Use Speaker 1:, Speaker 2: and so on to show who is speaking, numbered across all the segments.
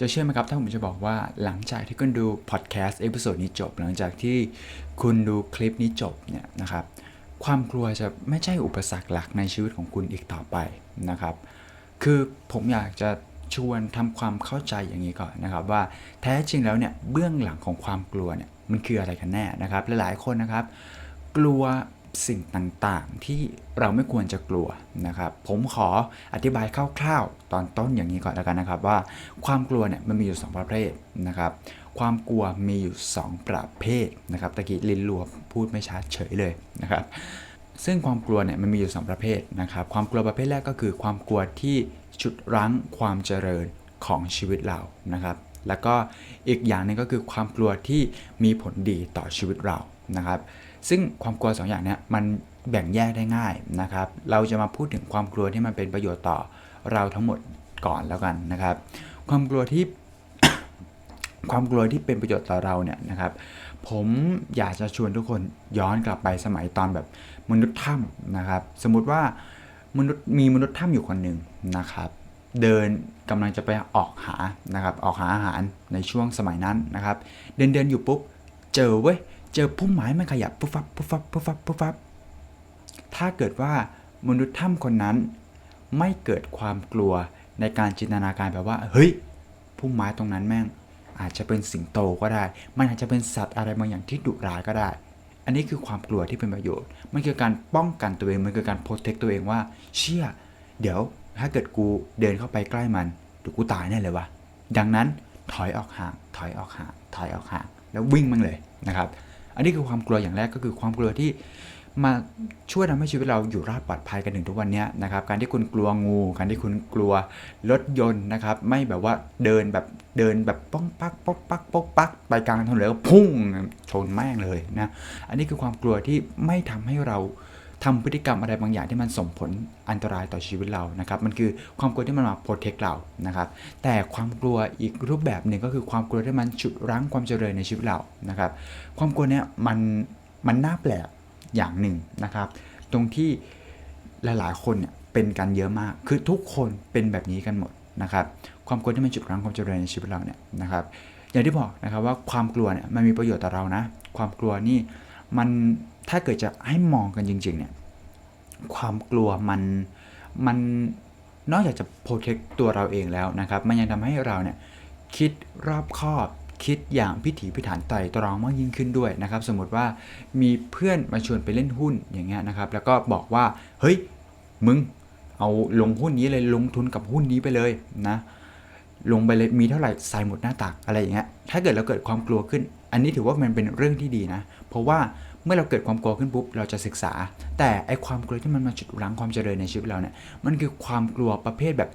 Speaker 1: จะเชื่อไหมครับถ้าผมจะบอกว่าหลังจากที่คุณดูพอดแคสต์เอพิโซดนี้จบ หลังจากที่คุณดูคลิปนี้จบเนี่ยนะครับ ความกลัวจะไม่ใช่อุปสรรคหลักในชีวิตของคุณอีกต่อไปนะครับ คือผมอยากจะชวนทำความเข้าใจอย่างนี้ก่อนนะครับ ว่าแท้จริงแล้วเนี่ยเบื้องหลังของความกลัวเนี่ยมันคืออะไรกันแน่นะครับ หลายๆคนนะครับ กลัว สิ่งต่างๆ ที่เราไม่ควรจะกลัวนะครับ ผมขออธิบายคร่าวๆ ตอนต้นอย่างนี้ก่อนแล้วกันนะครับ ว่าความกลัวเนี่ยมันมีอยู่ 2 ประเภทนะครับ ความกลัวมีอยู่ 2 ประเภทนะครับตะกี้ลินรัวพูดไม่ชัดเฉยเลยนะครับ ซึ่งความกลัวเนี่ยมันมีอยู่ 2 ประเภทนะครับ ความกลัวประเภทแรกก็คือ ความกลัวที่ฉุดรั้งความเจริญของชีวิตเรานะครับ แล้วก็อีกอย่างหนึงก็คือความกลัวที่มีผลดีต่อชีวิตเรานะครับ ซึ่งความกลัวสองอย่างเนี้ยมันแบ่งแยกได้ง่ายนะครับ เราจะมาพูดถึงความกลัวที่มันเป็นประโยชน์ต่อเราทั้งหมดก่อนแล้วกันนะครับ ความกลัวที่ความกลัวที่เป็นประโยชน์ต่อเราเนี่ยนะครับ ผมอยากจะชวนทุกคนย้อนกลับไปสมัยตอนแบบมนุษย์ถ้ำนะครับ สมมุติว่ามนุษย์มีมนุษย์ถ้ำอยู่คนหนึ่งนะครับ เดินกำลังจะไปออกหานะครับ ออกหาอาหารในช่วงสมัยนั้นนะครับ เดินเดินอยู่ปุ๊บเจอเว้ย เจอพุ่มไม้มันขยับปุ๊บฟับปุ๊บฟับปุ๊บฟับปุ๊บฟับถ้าเกิดว่ามนุษย์ถ้ำคนนั้น ไม่เกิดความกลัวในการจินตนาการแบบว่า เฮ้ยพุ่มไม้ตรงนั้นแม่ง อาจจะเป็นสิงโตก็ได้ มันอาจจะเป็นสัตว์อะไรบางอย่างที่ดุร้ายก็ได้ อันนี้คือความกลัวที่เป็นประโยชน์ มันคือการป้องกันตัวเอง มันคือการโปรเทคตัวเองว่า เชี่ย เดี๋ยวถ้าเกิดกูเดินเข้าไปใกล้มันเดี๋ยวกูตายแน่เลยวะดังนั้นถอยออกห่าง ถอยออกห่าง ถอยออกห่าง แล้ววิ่งมันเลยนะครับ อันนี้คือความกลัวอย่างแรกก็คือความกลัวที่มาช่วยทำให้ชีวิตเราอยู่รอดปลอดภัยกันถึงทุกวันนี้นะครับ การที่คุณกลัวงู การที่คุณกลัวรถยนต์นะครับ ไม่แบบว่าเดินแบบเดินแบบป้องปักป๊อกปักป๊อกปักไปกลางถนนแล้วพุ่งชนแม่งเลยนะ อันนี้คือความกลัวที่ไม่ทำให้เรา ทำพฤติกรรมอะไรบางอย่างที่มันส่งผลอันตรายต่อชีวิตเรานะครับมันคือความกลัวที่มันมาโปรเทคเรานะครับแต่ความกลัวอีกรูปแบบหนึ่งก็คือความกลัวที่มันฉุดรั้งความเจริญในชีวิตเรานะครับความกลัวเนี้ยมันมันน่าแปลกอย่างหนึ่งนะครับ ตรงที่หลายๆ คนเนี่ยเป็นกันเยอะมาก คือทุกคนเป็นแบบนี้กันหมดนะครับ ความกลัวที่มันจุดรั้งความเจริญในชีวิตเราเนี่ยนะครับ อย่างที่บอกนะครับว่าความกลัวเนี่ยมันมีประโยชน์ต่อเรานะ ความกลัวนี่มัน ถ้าเกิดจะให้มองกันจริง ๆ เนี่ย ความกลัวมันมันนอกจากจะโปรเทคตัวเราเองแล้วนะครับ มันยังทำให้เราเนี่ยคิดรอบคอบคิดอย่างพิถีพิถันไต่ตรองมากยิ่งขึ้นด้วยนะครับ สมมติว่ามีเพื่อนมาชวนไปเล่นหุ้นอย่างเงี้ยนะครับ แล้วก็บอกว่า เฮ้ย มึง เอาลงหุ้นนี้เลยลงทุนกับหุ้นนี้ไปเลยนะ ลงไปเลยมีเท่าไหร่ใส่หมดหน้าตักอะไรอย่างเงี้ย ถ้าเกิดเราเกิดความกลัวขึ้น อันนี้ถือว่ามันเป็นเรื่องที่ดีนะ เพราะว่าเมื่อเราเกิดความกลัวขึ้นปุ๊บเราจะศึกษา แต่ไอความกลัวที่มันมาจุดรั้งความเจริญในชีวิตเราเนี่ยมันคือความกลัวประเภทแบบ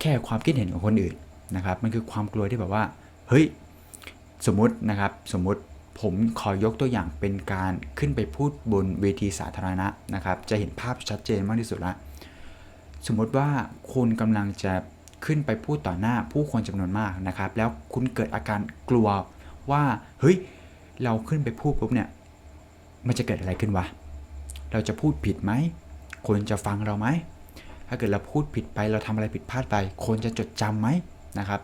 Speaker 1: แค่ความคิดเห็นของคนอื่นนะครับ มันคือความกลัวที่แบบว่า เฮ้ย สมมตินะครับ สมมติผมขอยกตัวอย่างเป็นการขึ้นไปพูดบนเวทีสาธารณะนะครับ จะเห็นภาพชัดเจนมากที่สุดละ สมมติว่าคุณกำลังจะ ขึ้นไปพูดต่อหน้าผู้คนจำนวนมากนะครับ แล้วคุณเกิดอาการกลัวว่า เฮ้ย เราขึ้นไปพูดปุ๊บเนี่ย มันจะเกิดอะไรขึ้นวะ เราจะพูดผิดไหม คนจะฟังเราไหม ถ้าเกิดเราพูดผิดไปเราทำอะไรผิดพลาดไป คนจะจดจำไหมนะครับ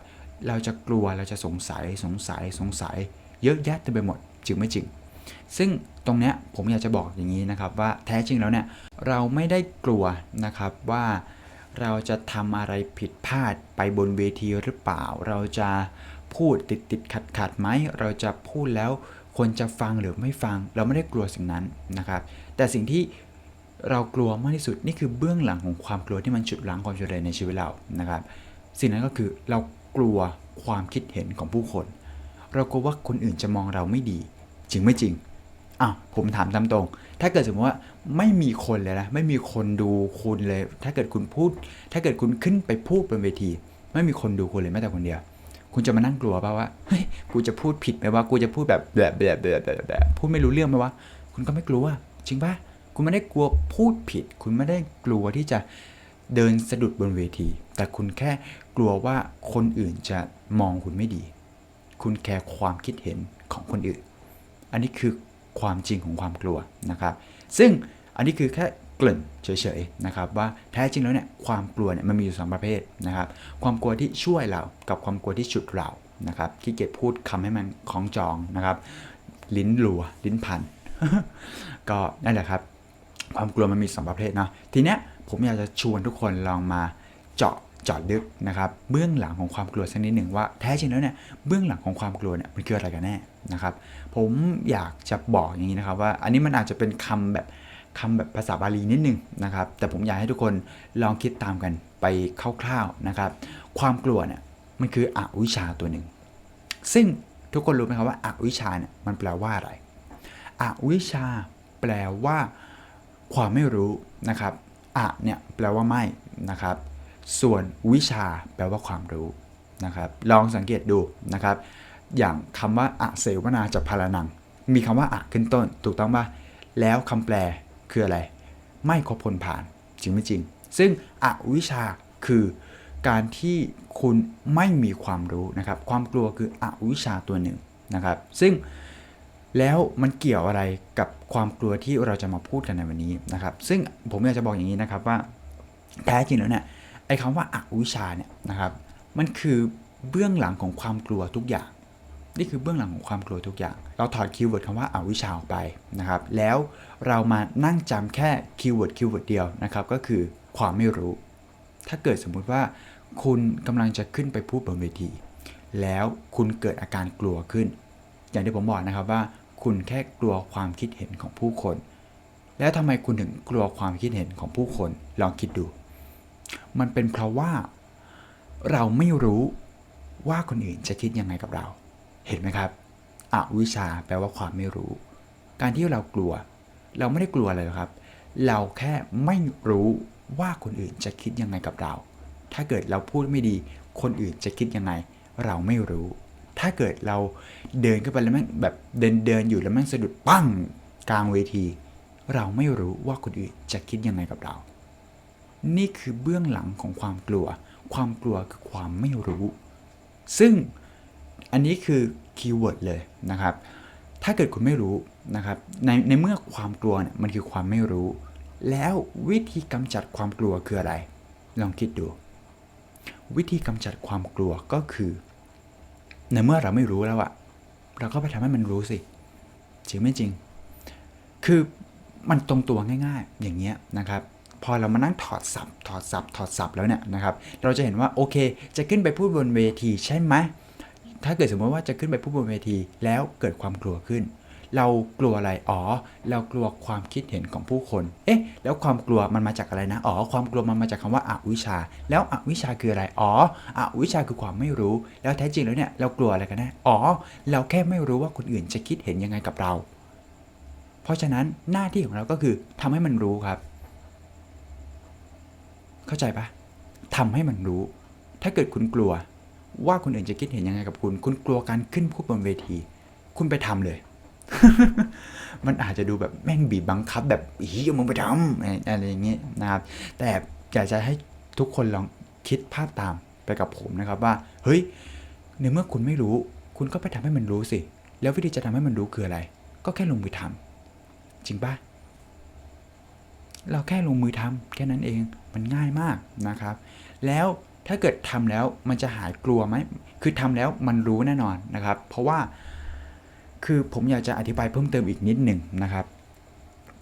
Speaker 1: เราจะกลัวเราจะสงสัยสงสัยสงสัย เยอะแยะเต็มไปหมดจริงไม่จริง ซึ่งตรงเนี้ยผมอยากจะบอกอย่างนี้นะครับว่าแท้จริงแล้วเนี่ยเราไม่ได้กลัวนะครับว่า เราจะทำอะไรผิดพลาดไปบนเวทีหรือเปล่า เราจะพูดติดติดขัดขัดไหม เราจะพูดแล้วคนจะฟังหรือไม่ฟัง เราไม่ได้กลัวสิ่งนั้นนะครับ แต่สิ่งที่เรากลัวมากที่สุดนี่คือเบื้องหลังของความกลัวที่มันฉุดรั้งความเจริญในชีวิตเรานะครับ สิ่งนั้นก็คือเรากลัวความคิดเห็นของผู้คน เรากลัวว่าคนอื่นจะมองเราไม่ดี จริงไม่จริงอะผมถามตามตรง ถ้าเกิดสมมติว่าไม่มีคนเลยนะไม่มีคนดูคุณเลย ถ้าเกิดคุณพูด ถ้าเกิดคุณขึ้นไปพูดบนเวที ไม่มีคนดูคุณเลยแม้แต่คนเดียว คุณจะมานั่งกลัวป่าว่าเฮ้ยกูจะพูดผิดไหมว่ากูจะพูดแบบแบบแบบแบบแบบแบบพูดไม่รู้เรื่องไหมวะคุณก็ไม่กลัวจริงปะคุณไม่ได้กลัวพูดผิด คุณไม่ได้กลัวที่จะเดินสะดุดบนเวที แต่คุณแค่กลัวว่าคนอื่นจะมองคุณไม่ดี คุณแคร์ความคิดเห็นของคนอื่น อันนี้คือ ความจริงของความกลัวนะครับ ซึ่งอันนี้คือแค่กริ่นเฉยๆนะครับว่าแท้จริงแล้วเนี่ยความกลัวเนี่ยมันมีอยู่สองประเภทนะครับ ความกลัวที่ช่วยเรากับความกลัวที่ฉุดเรานะครับขี้เกียจพูดคำให้มันคล้องจองนะครับ ลิ้นรัวลิ้นพันก็นั่นแหละครับ ความกลัวมันมีสองประเภทเนาะทีเนี้ยผมอยากจะชวนทุกคนลองมาเจาะจาะลึกนะครับ เบื้องหลังของความกลัวสักนิดหนึ่งว่าแท้จริงแล้วเนี่ยเบื้องหลังของความกลัวเนี่ยมันคืออะไรกันแน่ นะครับผมอยากจะบอกอย่างนี้นะครับว่าอันนี้มันอาจจะเป็นคำแบบคำแบบภาษาบาลีนิดนึงนะครับแต่ผมอยากให้ทุกคนลองคิดตามกันไปคร่าวๆนะครับ ความกลัวเนี่ยมันคืออวิชชาตัวหนึ่ง ซึ่งทุกคนรู้ไหมครับว่าอวิชชาเนี่ยมันแปลว่าอะไรอวิชชาแปลว่า ความไม่รู้นะครับอะเนี่ยแปลว่าไม่นะครับ ส่วนวิชาแปลว่าความรู้นะครับ ลองสังเกตดูนะครับ อย่างคำว่าอะเสวนาจะพารานัง มีคำว่าอะขึ้นต้น ถูกต้องปะแล้วคำแปลคืออะไร ไม่ครบผลผ่านจริงไม่จริง ซึ่งอวิชาคือการที่คุณไม่มีความรู้นะครับ ความกลัวคืออวิชาตัวหนึ่งนะครับ ซึ่งแล้วมันเกี่ยวอะไรกับความกลัวที่เราจะมาพูดกันในวันนี้นะครับ ซึ่งผมอยากจะบอกอย่างนี้นะครับว่าแท้จริงแล้วเนี่ยไอ้คำว่าอวิชาเนี่ยนะครับ มันคือเบื้องหลังของความกลัวทุกอย่าง นี่คือเบื้องหลังของความกลัวทุกอย่าง เราถอดคีย์เวิร์ดคำว่าอาวิชชาออกไปนะครับ แล้วเรามานั่งจำแค่คีย์เวิร์ดคีย์เวิร์ดเดียวนะครับ ก็คือความไม่รู้ ถ้าเกิดสมมุติว่าคุณกำลังจะขึ้นไปพูดบนเวที แล้วคุณเกิดอาการกลัวขึ้น อย่างที่ผมบอกนะครับว่า คุณแค่กลัวความคิดเห็นของผู้คน แล้วทำไมคุณถึงกลัวความคิดเห็นของผู้คน ลองคิดดู มันเป็นเพราะว่าเราไม่รู้ว่าคนอื่นจะคิดยังไงกับเรา เห็นไหมครับอวิชาแปลว่าความไม่รู้ การที่เรากลัว เราไม่ได้กลัวอะไรครับ เราแค่ไม่รู้ว่าคนอื่นจะคิดยังไงกับเรา ถ้าเกิดเราพูดไม่ดี คนอื่นจะคิดยังไง เราไม่รู้ ถ้าเกิดเราเดินขึ้นไปแล้วแม่งแบบเดินเดินอยู่แล้วแม่งสะดุดปั้งกลางเวที เราไม่รู้ว่าคนอื่นจะคิดยังไงกับเรา นี่คือเบื้องหลังของความกลัว ความกลัวคือความไม่รู้ ซึ่ง อันนี้คือคีย์เวิร์ดเลยนะครับ ถ้าเกิดคุณไม่รู้นะครับ ในในเมื่อความกลัวเนี่ยมันคือความไม่รู้ แล้ววิธีกำจัดความกลัวคืออะไร ลองคิดดู วิธีกำจัดความกลัวก็คือ ในเมื่อเราไม่รู้แล้วอะเราก็ไปทำให้มันรู้สิจริงไม่จริง คือมันตรงตัวง่าย ๆ อย่างเงี้ยนะครับพอเรามานั่งถอดสับถอดสับถอดสับแล้วเนี่ยนะครับ เราจะเห็นว่าโอเค จะขึ้นไปพูดบนเวทีใช่ไหม ถ้าเกิดสมมติว่าจะขึ้นไปพูดบนเวที แล้วเกิดความกลัวขึ้น เรากลัวอะไร อ๋อ เรากลัวความคิดเห็นของผู้คน เอ๊ะ แล้วความกลัวมันมาจากอะไรนะ อ๋อ ความกลัวมันมาจากคำว่าอาวิชชา แล้วอวิชชาคืออะไร อ๋อ อวิชชาคือความไม่รู้ แล้วแท้จริงแล้วเนี่ย เรากลัวอะไรกันแน่ อ๋อ เราแค่ไม่รู้ว่าคนอื่นจะคิดเห็นยังไงกับเรา เพราะฉะนั้นหน้าที่ของเราก็คือทำให้มันรู้ครับ เข้าใจปะทำให้มันรู้ ถ้าเกิดคุณกลัว ว่าคนอื่นจะคิดเห็นยังไงกับคุณ คุณกลัวการขึ้นพูดบนเวที คุณไปทำเลย มันอาจจะดูแบบแม่งบีบบังคับ แบบอีมึงไปทำอะไรอย่างเงี้ยนะครับ แต่อยากจะให้ทุกคนลองคิดภาพตามไปกับผมนะครับว่า เฮ้ย ในเมื่อคุณไม่รู้ คุณก็ไปทำให้มันรู้สิ แล้ววิธีจะทำให้มันรู้คืออะไร ก็แค่ลงมือทำจริงปะเราแค่ลงมือทำแค่นั้นเอง มันง่ายมากนะครับ แล้ว ถ้าเกิดทำแล้วมันจะหายกลัวไหม คือทำแล้วมันรู้แน่นอนนะครับ เพราะว่าคือผมอยากจะอธิบายเพิ่มเติมอีกนิดหนึ่งนะครับ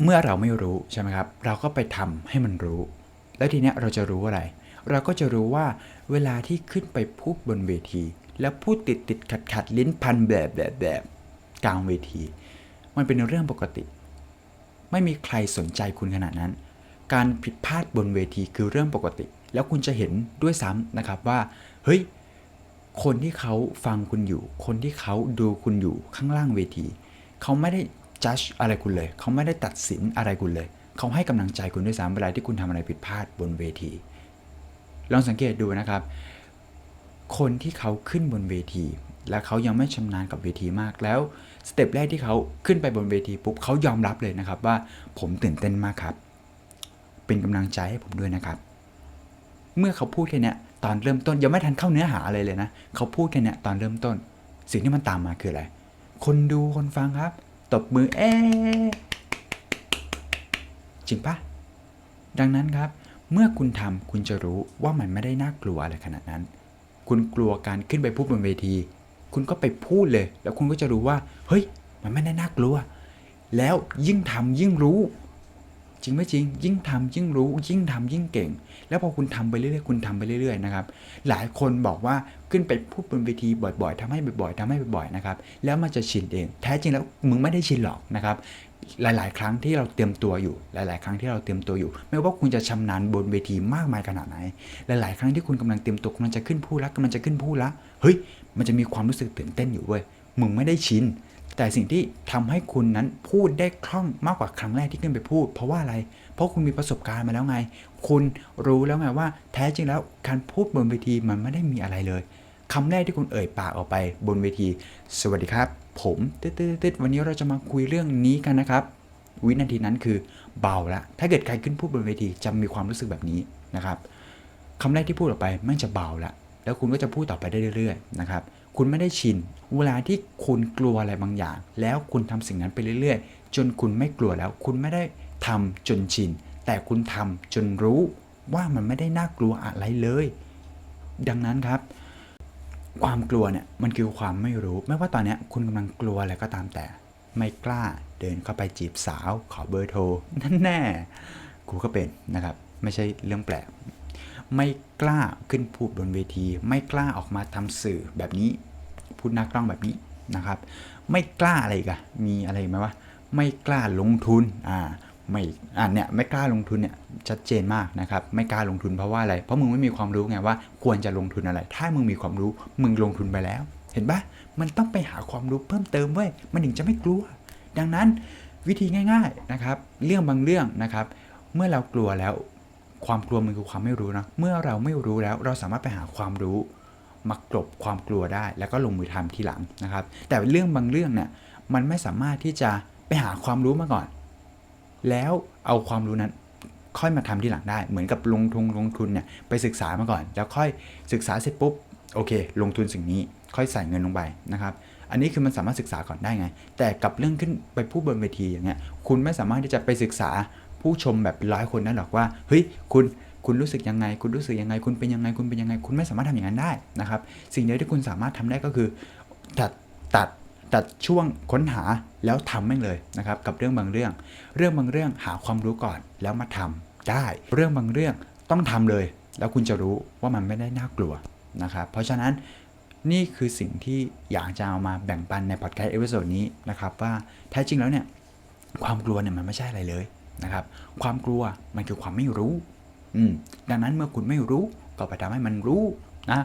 Speaker 1: เมื่อเราไม่รู้ใช่ไหมครับ เราก็ไปทำให้มันรู้ แล้วทีเนี้ยเราจะรู้อะไร เราก็จะรู้ว่าเวลาที่ขึ้นไปพูดบนเวที แล้วพูดติดติดขัดขัดลิ้นพันแบบแบบแบบกลางเวที มันเป็นเรื่องปกติ ไม่มีใครสนใจคุณขนาดนั้น การผิดพลาดบนเวทีคือเรื่องปกติ แล้วคุณจะเห็นด้วยซ้ำนะครับว่า เฮ้ย คนที่เขาฟังคุณอยู่ คนที่เขาดูคุณอยู่ข้างล่างเวที เขาไม่ได้จัดอะไรคุณเลย เขาไม่ได้ตัดสินอะไรคุณเลย เขาให้กำลังใจคุณด้วยซ้ำเวลาที่คุณทำอะไรผิดพลาดบนเวที ลองสังเกตดูนะครับ คนที่เขาขึ้นบนเวที และเขายังไม่ชำนาญกับเวทีมากแล้วสเต็ปแรกที่เขาขึ้นไปบนเวทีปุ๊บเขายอมรับเลยนะครับว่าผมตื่นเต้นมากครับ เป็นกำลังใจให้ผมด้วยนะครับ เมื่อเขาพูดแค่นี้ตอนเริ่มต้นยังไม่ทันเข้าเนื้อหาอะไรเลยนะ เขาพูดแค่นี้ตอนเริ่มต้น สิ่งที่มันตามมาคืออะไรคนดูคนฟังครับ ตบมือเอ๊จริงปะดังนั้นครับ เมื่อคุณทำคุณจะรู้ว่ามันไม่ได้น่ากลัวอะไรขนาดนั้น คุณกลัวการขึ้นไปพูดบนเวที คุณก็ไปพูดเลย แล้วคุณก็จะรู้ว่า เฮ้ย มันไม่ได้น่ากลัว แล้วยิ่งทำยิ่งรู้ จริงไหมจริง ยิ่งทำยิ่งรู้ยิ่งทำยิ่งเก่ง แล้วพอคุณทำไปเรื่อยๆคุณทำไปเรื่อยๆนะครับหลายคนบอกว่าขึ้นไปพูดบนเวทีบ่อยๆทำให้บ่อยๆทำให้บ่อยๆนะครับแล้วมันจะชินเอง แท้จริงแล้วมึงไม่ได้ชินหรอกนะครับหลาย ๆ ครั้งที่เราเตรียมตัวอยู่ หลาย ๆ ครั้งที่เราเตรียมตัวอยู่ ไม่ว่าคุณจะชำนาญบนเวทีมากมายขนาดไหน หลาย ๆ ครั้งที่คุณกำลังเตรียมตัวกำลังจะขึ้นพูดละกำลังจะขึ้นพูดละเฮ้ยมันจะมีความรู้สึกตื่นเต้นอยู่เว้ยมึงไม่ได้ชิน แต่สิ่งที่ทำให้คุณนั้นพูดได้คล่องมากกว่าครั้งแรกที่ขึ้นไปพูด เพราะว่าอะไร เพราะคุณมีประสบการณ์มาแล้วไง คุณรู้แล้วไงว่า แท้จริงแล้วการพูดบนเวทีมันไม่ได้มีอะไรเลยคำแรกที่คุณเอ่ยปากออกไปบนเวที สวัสดีครับ ผมตึ๊ดตดวันนี้เราจะมาคุยเรื่องนี้กันนะครับ วินาทีนั้นคือเบาละ ถ้าเกิดใครขึ้นพูดบนเวทีจะมีความรู้สึกแบบนี้นะครับคำแรกที่พูดออกไปมันจะเบาละ แล้วคุณก็จะพูดต่อไปได้เรื่อยๆนะครับ คุณไม่ได้ชิน เวลาที่คุณกลัวอะไรบางอย่าง แล้วคุณทำสิ่งนั้นไปเรื่อยๆ จนคุณไม่กลัวแล้ว คุณไม่ได้ทำจนชิน แต่คุณทำจนรู้ว่ามันไม่ได้น่ากลัวอะไรเลย ดังนั้นครับ ความกลัวเนี่ยมันคือความไม่รู้ ไม่ว่าตอนนี้คุณกำลังกลัวอะไรก็ตามแต่ ไม่กล้าเดินเข้าไปจีบสาวขอเบอร์โทรนั่นแน่กูก็เป็นนะครับ ไม่ใช่เรื่องแปลก ไม่กล้าขึ้นพูดบนเวที ไม่กล้าออกมาทำสื่อแบบนี้ พูดนักล้องแบบนี้นะครับ ไม่กล้าอะไรกันมีอะไรไหมวะไม่กล้าลงทุนอ่าไม่อ่าเนี่ยไม่กล้าลงทุนเนี่ยชัดเจนมากนะครับไม่กล้าลงทุนเพราะว่าอะไร เพราะมึงไม่มีความรู้ไงว่าควรจะลงทุนอะไร ถ้ามึงมีความรู้มึงลงทุนไปแล้ว เห็นปะมันต้องไปหาความรู้เพิ่มเติมเว้ยมันถึงจะไม่กลัว ดังนั้นวิธีง่าย ๆนะครับ เรื่องบางเรื่องนะครับ เมื่อเรากลัวแล้ว ความกลัวมันคือความไม่รู้นะ เมื่อเราไม่รู้แล้วเราสามารถไปหาความรู้มากลบความกลัวได้ แล้วก็ลงมือทำทีหลังนะครับ แต่เรื่องบางเรื่องเนี่ยมันไม่สามารถที่จะไปหาความรู้มาก่อน แล้วเอาความรู้นั้นค่อยมาทำทีหลังได้ เหมือนกับลงทุนลงทุนเนี่ยไปศึกษามาก่อน แล้วค่อยศึกษาเสร็จปุ๊บโอเค ลงทุนสิ่งนี้ค่อยใส่เงินลงไปนะครับอันนี้คือมันสามารถศึกษาก่อนได้ไง แต่กับเรื่องขึ้นไปพูดบนเวทีอย่างเงี้ยคุณไม่สามารถที่จะไปศึกษา ผู้ชมแบบร้อยคนนั้นหรอกว่าเฮ้ยคุณคุณรู้สึกยังไง คุณรู้สึกยังไง คุณเป็นยังไง คุณเป็นยังไง คุณไม่สามารถทำอย่างนั้นได้นะครับ สิ่งเดียวที่คุณสามารถทำได้ก็คือ ตัดตัดตัดช่วงค้นหาแล้วทำแม่งเลยนะครับ กับเรื่องบางเรื่อง เรื่องบางเรื่องหาความรู้ก่อนแล้วมาทำได้ เรื่องบางเรื่องต้องทำเลย แล้วคุณจะรู้ว่ามันไม่ได้น่ากลัวนะครับ เพราะฉะนั้นนี่คือสิ่งที่อยากจะเอามาแบ่งปันในพอดแคสต์เอพิโซดนี้นะครับว่าแท้จริงแล้วเนี่ยความกลัวเนี่ยมันไม่ใช่อะไรเลย นะครับ ความกลัวมันคือความไม่รู้อืมดังนั้นเมื่อคุณไม่รู้ก็ไปทำให้มันรู้นะ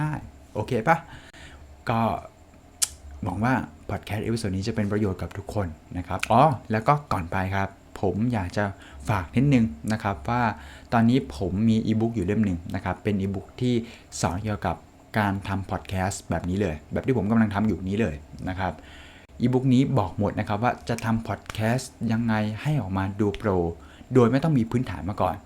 Speaker 1: ง่ายๆ โอเคปะก็หวังว่าพอดแคสต์เอพิโซดนี้จะเป็นประโยชน์กับทุกคนนะครับอ๋อแล้วก็ก่อนไปครับผมอยากจะฝากนิดนึงนะครับว่าตอนนี้ผมมีอีบุ๊กอยู่เล่มหนึ่งนะครับ เป็นอีบุ๊กที่สอนเกี่ยวกับการทำพอดแคสต์แบบนี้เลย แบบที่ผมกำลังทำอยู่นี้เลยนะครับ อีบุ๊กนี้บอกหมดนะครับว่าจะทำพอดแคสต์ยังไงให้ออกมาดูโปร โดยไม่ต้องมีพื้นฐานมาก่อน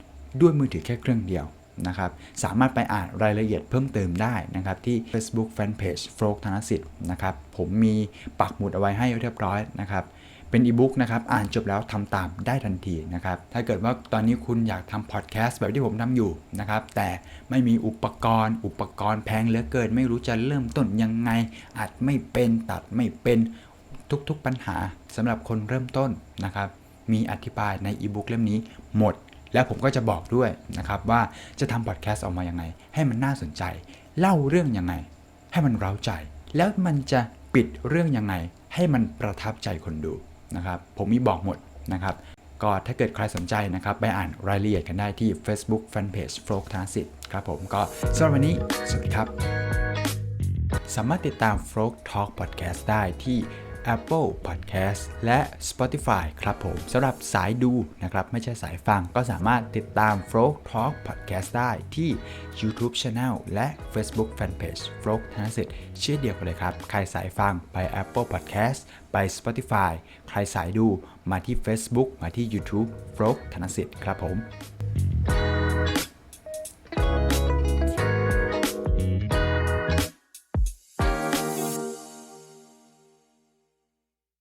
Speaker 1: ด้วยมือถือแค่เครื่องเดียวนะครับ สามารถไปอ่านรายละเอียดเพิ่มเติมได้นะครับ ที่ Facebook Fanpage f l o k ธนสิทธิ์นะครับ ผมมีปักหมุดเอาไว้ให้เรียบร้อยนะครับ เป็นอีบุ๊กนะครับ อ่านจบแล้วทำตามได้ทันทีนะครับ ถ้าเกิดว่าตอนนี้คุณอยากทำพอดแคสต์แบบที่ผมทำอยู่นะครับ แต่ไม่มีอุปกรณ์ อุปกรณ์แพงเหลือเกิน ไม่รู้จะเริ่มต้นยังไงอาจไม่เป็นตัดไม่เป็น ทุกๆปัญหาสำหรับคนเริ่มต้นนะครับ มีอธิบายในอีบุ๊กเล่มนี้หมด แล้วผมก็จะบอกด้วยนะครับว่าจะทำพอดแคสต์ออกมายังไง ให้มันน่าสนใจ เล่าเรื่องยังไง ให้มันเร้าใจ แล้วมันจะปิดเรื่องยังไง ให้มันประทับใจคนดูนะครับ ผมมีบอกหมดนะครับ ก็ถ้าเกิดใครสนใจนะครับ ไปอ่านรายละเอียดกันได้ที่ Facebook Fanpage f l o k t a s i t ครับผมก็สำหรับวันนี้ สวัสดีครับ สามารถติดตาม f l o k Talk Podcast ได้ที่ Apple Podcast และ Spotify ครับผมสำหรับสายดูนะครับ ไม่ใช่สายฟังก็สามารถติดตาม f l o k Talk Podcast ได้ที่ YouTube Channel และ Facebook Fanpage f l o k ธนสิทธิ์เช่นเดียวกันเลยครับ ใครสายฟังไป Apple Podcast ไป Spotify ใครสายดูมาที่ Facebook มาที่ YouTube f l o k ธนสิทธิ์ครับผม